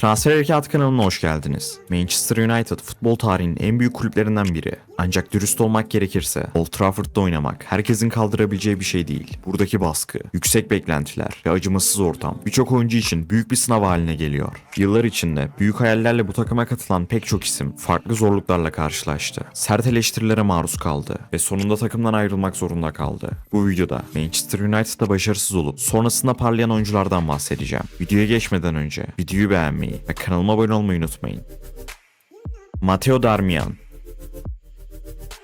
Transfer Harekat kanalına hoş geldiniz. Manchester United futbol tarihinin en büyük kulüplerinden biri. Ancak dürüst olmak gerekirse Old Trafford'da oynamak herkesin kaldırabileceği bir şey değil. Buradaki baskı, yüksek beklentiler ve acımasız ortam birçok oyuncu için büyük bir sınav haline geliyor. Yıllar içinde büyük hayallerle bu takıma katılan pek çok isim farklı zorluklarla karşılaştı. Sert eleştirilere maruz kaldı ve sonunda takımdan ayrılmak zorunda kaldı. Bu videoda Manchester United'da başarısız olup sonrasında parlayan oyunculardan bahsedeceğim. Videoya geçmeden önce videoyu beğenmeyi ve kanalıma abone olmayı unutmayın. Matteo Darmian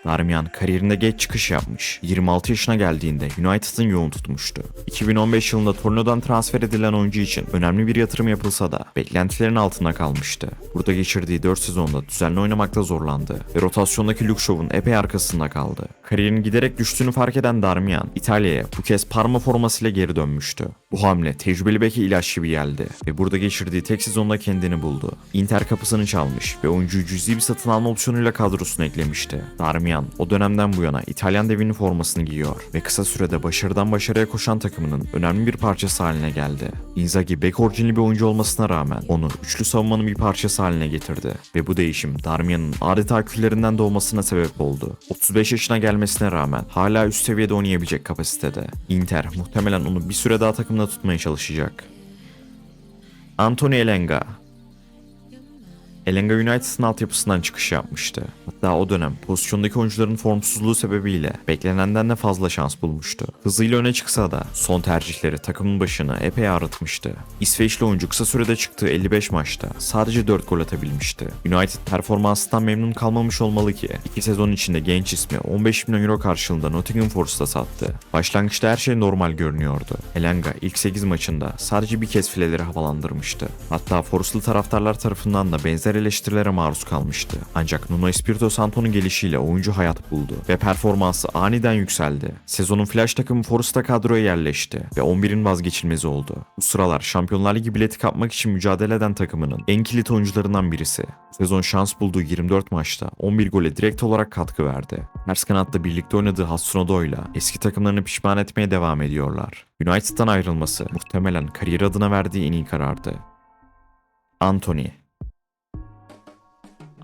Darmian kariyerinde geç çıkış yapmış. 26 yaşına geldiğinde United'ın yoğun tutmuştu. 2015 yılında Torino'dan transfer edilen oyuncu için önemli bir yatırım yapılsa da beklentilerin altında kalmıştı. Burada geçirdiği 4 sezonda düzenli oynamakta zorlandı ve rotasyondaki Luke Shaw'un epey arkasında kaldı. Kariyerinin giderek düştüğünü fark eden Darmian, İtalya'ya bu kez Parma formasıyla geri dönmüştü. Bu hamle tecrübeli beki ilaç gibi geldi ve burada geçirdiği tek sezonda kendini buldu. Inter kapısını çalmış ve oyuncuyu cüzi bir satın alma opsiyonuyla kadrosuna eklemişti. Darmian o dönemden bu yana İtalyan devinin formasını giyiyor ve kısa sürede başarıdan başarıya koşan takımının önemli bir parçası haline geldi. Inzaghi bek orijinli bir oyuncu olmasına rağmen onu üçlü savunmanın bir parçası haline getirdi ve bu değişim Darmian'ın adeta küllerinden doğmasına sebep oldu. 35 yaşına gelmesine rağmen hala üst seviyede oynayabilecek kapasitede. Inter muhtemelen onu bir süre daha takımda tutmaya çalışacak. Anthony Elenga Elenga United'ın altyapısından çıkış yapmıştı. Hatta o dönem pozisyondaki oyuncuların formsuzluğu sebebiyle beklenenden de fazla şans bulmuştu. Hızıyla öne çıksa da son tercihleri takımın başını epey ağrıtmıştı. İsveçli oyuncu kısa sürede çıktığı 55 maçta sadece 4 gol atabilmişti. United performansından memnun kalmamış olmalı ki 2 sezon içinde genç ismi 15 milyon euro karşılığında Nottingham Forest'a sattı. Başlangıçta her şey normal görünüyordu. Elenga ilk 8 maçında sadece bir kez fileleri havalandırmıştı. Hatta Forest'lı taraftarlar tarafından da benzer eleştirilere maruz kalmıştı. Ancak Nuno Espirito Santo'nun gelişiyle oyuncu hayat buldu ve performansı aniden yükseldi. Sezonun flash takımı Forest'a kadroya yerleşti ve 11'in vazgeçilmezi oldu. Bu sıralar Şampiyonlar Ligi bileti kapmak için mücadele eden takımının en kilit oyuncularından birisi. Sezon şans bulduğu 24 maçta 11 gole direkt olarak katkı verdi. Ters kanatta birlikte oynadığı Hudson-Odoi'la eski takımlarını pişman etmeye devam ediyorlar. United'dan ayrılması muhtemelen kariyer adına verdiği en iyi karardı. Anthony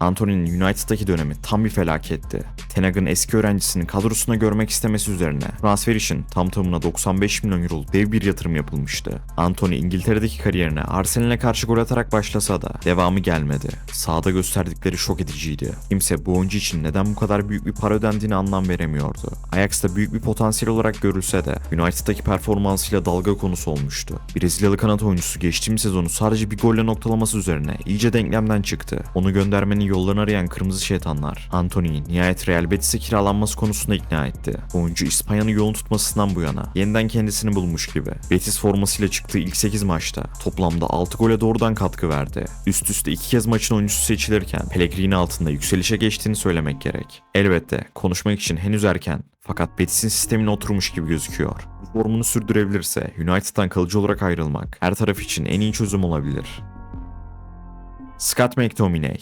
Anthony'nin United'daki dönemi tam bir felaketti. Ten Hag'ın eski öğrencisini kadrosuna görmek istemesi üzerine transfer için tam tamına 95 milyon euro dev bir yatırım yapılmıştı. Anthony İngiltere'deki kariyerine Arsenal'e karşı gol atarak başlasa da devamı gelmedi. Sahada gösterdikleri şok ediciydi. Kimse bu oyuncu için neden bu kadar büyük bir para ödendiğini anlam veremiyordu. Ajax'ta büyük bir potansiyel olarak görülse de United'daki performansıyla dalga konusu olmuştu. Brezilyalı kanat oyuncusu geçtiğimiz sezonu sadece bir golle noktalaması üzerine iyice denklemden çıktı. Onu göndermenin yollarını arayan kırmızı şeytanlar Anthony'yi nihayet Real Betis'e kiralanması konusunda ikna etti. Oyuncu İspanya'nın yolunu tutmasından bu yana yeniden kendisini bulmuş gibi. Betis formasıyla çıktığı ilk 8 maçta toplamda 6 gole doğrudan katkı verdi. Üst üste iki kez maçın oyuncusu seçilirken Pellegrini altında yükselişe geçtiğini söylemek gerek. Elbette konuşmak için henüz erken fakat Betis'in sistemine oturmuş gibi gözüküyor. Bu formunu sürdürebilirse United'dan kalıcı olarak ayrılmak her taraf için en iyi çözüm olabilir. Scott McTominay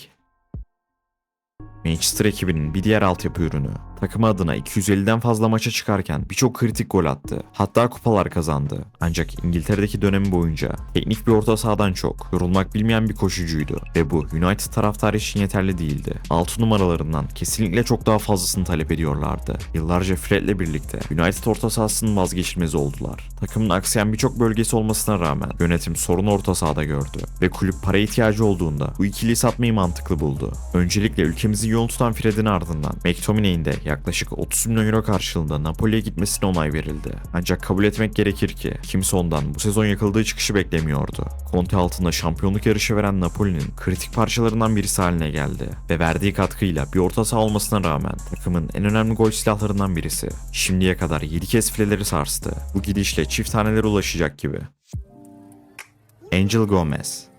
Manchester ekibinin bir diğer altyapı ürünü. Takımı adına 250'den fazla maça çıkarken birçok kritik gol attı. Hatta kupalar kazandı. Ancak İngiltere'deki dönemi boyunca teknik bir orta sahadan çok yorulmak bilmeyen bir koşucuydu. Ve bu United taraftarı için yeterli değildi. 6 numaralarından kesinlikle çok daha fazlasını talep ediyorlardı. Yıllarca Fred'le birlikte United orta sahasının vazgeçilmezi oldular. Takımın aksayan birçok bölgesi olmasına rağmen yönetim sorun orta sahada gördü. Ve kulüp para ihtiyacı olduğunda bu ikiliyi satmayı mantıklı buldu. Öncelikle ülkemizi yoğun tutan Fred'in ardından McTominay'in de yaklaşık 30 milyon euro karşılığında Napoli'ye gitmesine onay verildi. Ancak kabul etmek gerekir ki kimse ondan bu sezon yakaladığı çıkışı beklemiyordu. Conte altında şampiyonluk yarışı veren Napoli'nin kritik parçalarından birisi haline geldi ve verdiği katkıyla bir orta saha olmasına rağmen takımın en önemli gol silahlarından birisi. Şimdiye kadar 7 kez fileleri sarstı. Bu gidişle çift tanelere ulaşacak gibi. Angel Gomez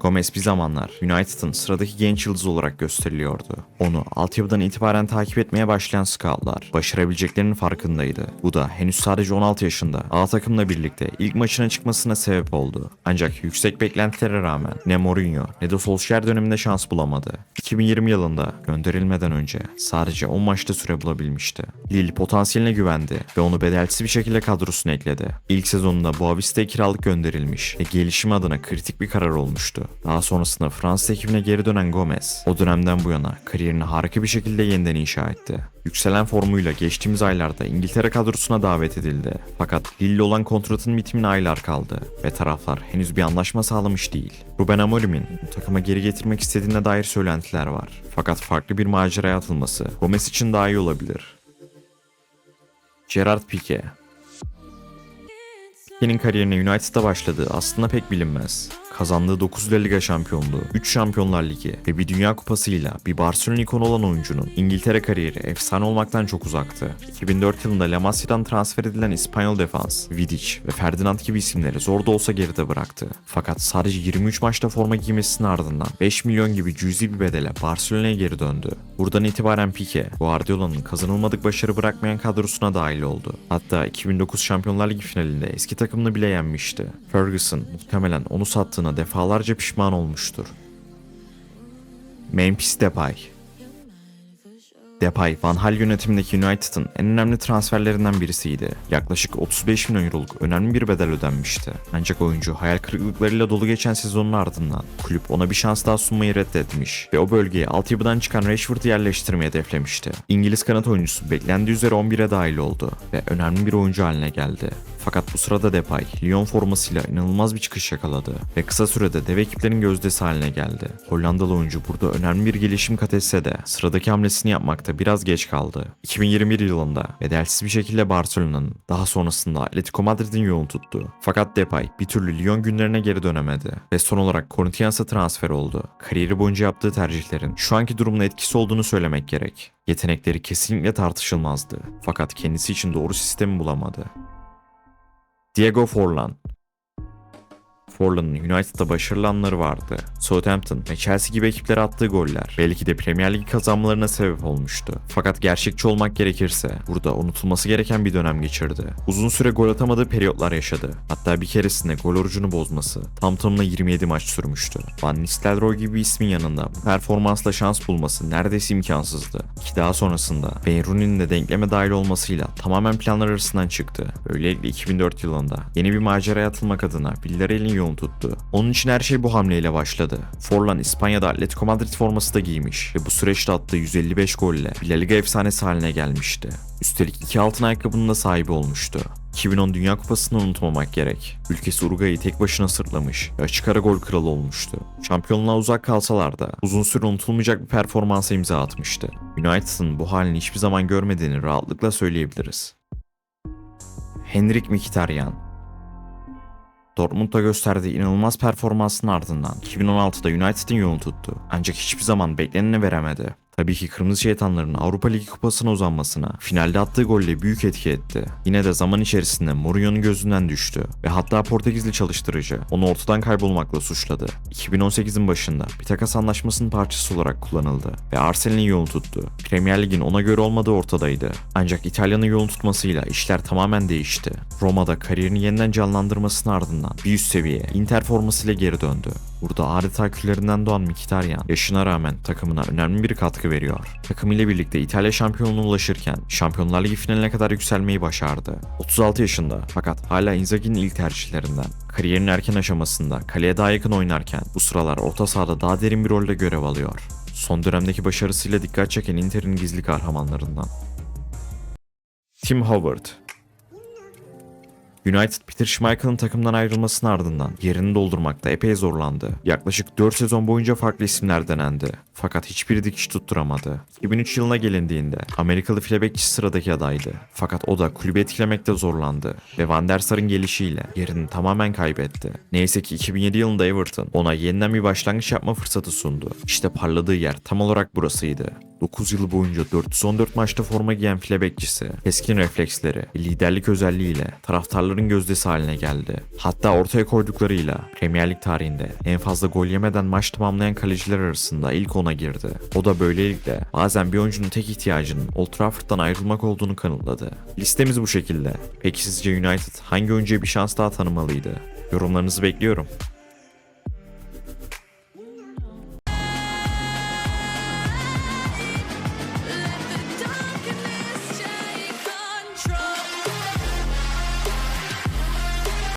Gomez bir zamanlar United'ın sıradaki genç yıldızı olarak gösteriliyordu. Onu altyapıdan itibaren takip etmeye başlayan scoutlar başarabileceklerinin farkındaydı. Bu da henüz sadece 16 yaşında A takımla birlikte ilk maçına çıkmasına sebep oldu. Ancak yüksek beklentilere rağmen ne Mourinho ne de Solskjaer döneminde şans bulamadı. 2020 yılında gönderilmeden önce sadece 10 maçta süre bulabilmişti. Lille potansiyeline güvendi ve onu bedelsiz bir şekilde kadrosuna ekledi. İlk sezonunda Boavista'ya kiralık gönderilmiş ve gelişim adına kritik bir karar olmuştu. Daha sonrasında Fransız ekibine geri dönen Gomez, o dönemden bu yana kariyerini harika bir şekilde yeniden inşa etti. Yükselen formuyla geçtiğimiz aylarda İngiltere kadrosuna davet edildi. Fakat Lille olan kontratının bitimine aylar kaldı ve taraflar henüz bir anlaşma sağlamış değil. Ruben Amorim'in takıma geri getirmek istediğine dair söylentiler var. Fakat farklı bir maceraya atılması Gomez için daha iyi olabilir. Gerard Pique Pique'nin kariyerine United'da başladığı aslında pek bilinmez. Kazandığı 9 La Liga şampiyonluğu, 3 Şampiyonlar Ligi ve bir Dünya Kupası'yla bir Barcelona ikonu olan oyuncunun İngiltere kariyeri efsane olmaktan çok uzaktı. 2004 yılında La Masia'dan transfer edilen İspanyol defans, Vidic ve Ferdinand gibi isimleri zor da olsa geride bıraktı. Fakat sadece 23 maçta forma giymesinin ardından 5 milyon gibi cüzi bir bedele Barcelona'ya geri döndü. Buradan itibaren Pique, Guardiola'nın kazanılmadık başarı bırakmayan kadrosuna dahil oldu. Hatta 2009 Şampiyonlar Ligi finalinde eski takımını bile yenmişti. Ferguson muhtemelen onu sattığına defalarca pişman olmuştur. Memphis Depay Depay, Van Hal yönetimindeki United'ın en önemli transferlerinden birisiydi. Yaklaşık 35 milyon euroluk önemli bir bedel ödenmişti. Ancak oyuncu hayal kırıklıklarıyla dolu geçen sezonun ardından kulüp ona bir şans daha sunmayı reddetmiş ve o bölgeye altyapıdan çıkan Rashford'u yerleştirmeyi hedeflemişti. İngiliz kanat oyuncusu beklendiği üzere 11'e dahil oldu ve önemli bir oyuncu haline geldi. Fakat bu sırada Depay, Lyon formasıyla inanılmaz bir çıkış yakaladı ve kısa sürede dev ekiplerin gözdesi haline geldi. Hollandalı oyuncu burada önemli bir gelişim kat etse de sıradaki hamlesini yapmakta biraz geç kaldı. 2021 yılında bedelsiz bir şekilde Barcelona'nın daha sonrasında Atletico Madrid'in yolunu tuttu. Fakat Depay bir türlü Lyon günlerine geri dönemedi ve son olarak Corinthians'a transfer oldu. Kariyeri boyunca yaptığı tercihlerin şu anki durumda etkisi olduğunu söylemek gerek. Yetenekleri kesinlikle tartışılmazdı. Fakat kendisi için doğru sistemi bulamadı. Diego Forlan Forlan'ın United'da başarılı anları vardı. Southampton ve Chelsea gibi ekiplere attığı goller belki de Premier Ligi kazanmalarına sebep olmuştu. Fakat gerçekçi olmak gerekirse burada unutulması gereken bir dönem geçirdi. Uzun süre gol atamadığı periyotlar yaşadı. Hatta bir keresinde gol orucunu bozması tam tamına 27 maç sürmüştü. Van Nistelrooy gibi ismin yanında performansla şans bulması neredeyse imkansızdı. Ki daha sonrasında Wayne Rooney'nin de denkleme dahil olmasıyla tamamen planlar arasından çıktı. Böylelikle 2004 yılında yeni bir maceraya atılmak adına Villarreal'in yolunu tuttu. Onun için her şey bu hamleyle başladı. Forlan İspanya'da Atletico Madrid forması da giymiş ve bu süreçte attığı 155 golle La Liga efsanesi haline gelmişti. Üstelik iki altın ayakkabının da sahibi olmuştu. 2010 Dünya Kupası'nı unutmamak gerek. Ülkesi Uruguay'ı tek başına sırtlamış ve açık ara gol kralı olmuştu. Şampiyonluğa uzak kalsalar da uzun süre unutulmayacak bir performansa imza atmıştı. United'ın bu halini hiçbir zaman görmediğini rahatlıkla söyleyebiliriz. Henrik Mkhitaryan Dortmund'da gösterdiği inanılmaz performansın ardından 2016'da United'in yolunu tuttu. Ancak hiçbir zaman bekleneni veremedi. Tabii ki Kırmızı Şeytanların Avrupa Ligi kupasına uzanmasına finalde attığı golle büyük etki etti. Yine de zaman içerisinde Mourinho'nun gözünden düştü ve hatta Portekizli çalıştırıcı onu ortadan kaybolmakla suçladı. 2018'in başında bir takas anlaşmasının parçası olarak kullanıldı ve Arsenal'in yolunu tuttu. Premier Lig'in ona göre olmadığı ortadaydı. Ancak İtalya'nın yolunu tutmasıyla işler tamamen değişti. Roma'da kariyerini yeniden canlandırmasının ardından bir üst seviye Inter formasıyla geri döndü. Burada adeta küllerinden doğan Mkhitaryan yaşına rağmen takımına önemli bir katkı veriyor. Takım ile birlikte İtalya şampiyonluğuna ulaşırken Şampiyonlar Ligi finaline kadar yükselmeyi başardı. 36 yaşında fakat hala Inzaghi'nin ilk tercihlerinden. Kariyerinin erken aşamasında kaleye daha yakın oynarken bu sıralar orta sahada daha derin bir rolde görev alıyor. Son dönemdeki başarısıyla dikkat çeken Inter'in gizli kahramanlarından. Tim Howard United Peter Schmeichel'ın takımdan ayrılmasının ardından yerini doldurmakta epey zorlandı. Yaklaşık 4 sezon boyunca farklı isimler denendi. Fakat hiçbiri dikiş tutturamadı. 2003 yılına gelindiğinde Amerikalı file bekçi sıradaki adaydı. Fakat o da kulübü etkilemekte zorlandı ve Van der Sar'ın gelişiyle yerini tamamen kaybetti. Neyse ki 2007 yılında Everton ona yeniden bir başlangıç yapma fırsatı sundu. İşte parladığı yer tam olarak burasıydı. 9 yıl boyunca 414 maçta forma giyen file bekçisi, keskin refleksleri liderlik özelliğiyle taraftarların gözdesi haline geldi. Hatta ortaya koyduklarıyla Premier Lig tarihinde en fazla gol yemeden maç tamamlayan kaleciler arasında ilk ona girdi. O da böylelikle bazen bir oyuncunun tek ihtiyacının Old Trafford'dan ayrılmak olduğunu kanıtladı. Listemiz bu şekilde. Peki sizce United hangi oyuncuya bir şans daha tanımalıydı? Yorumlarınızı bekliyorum.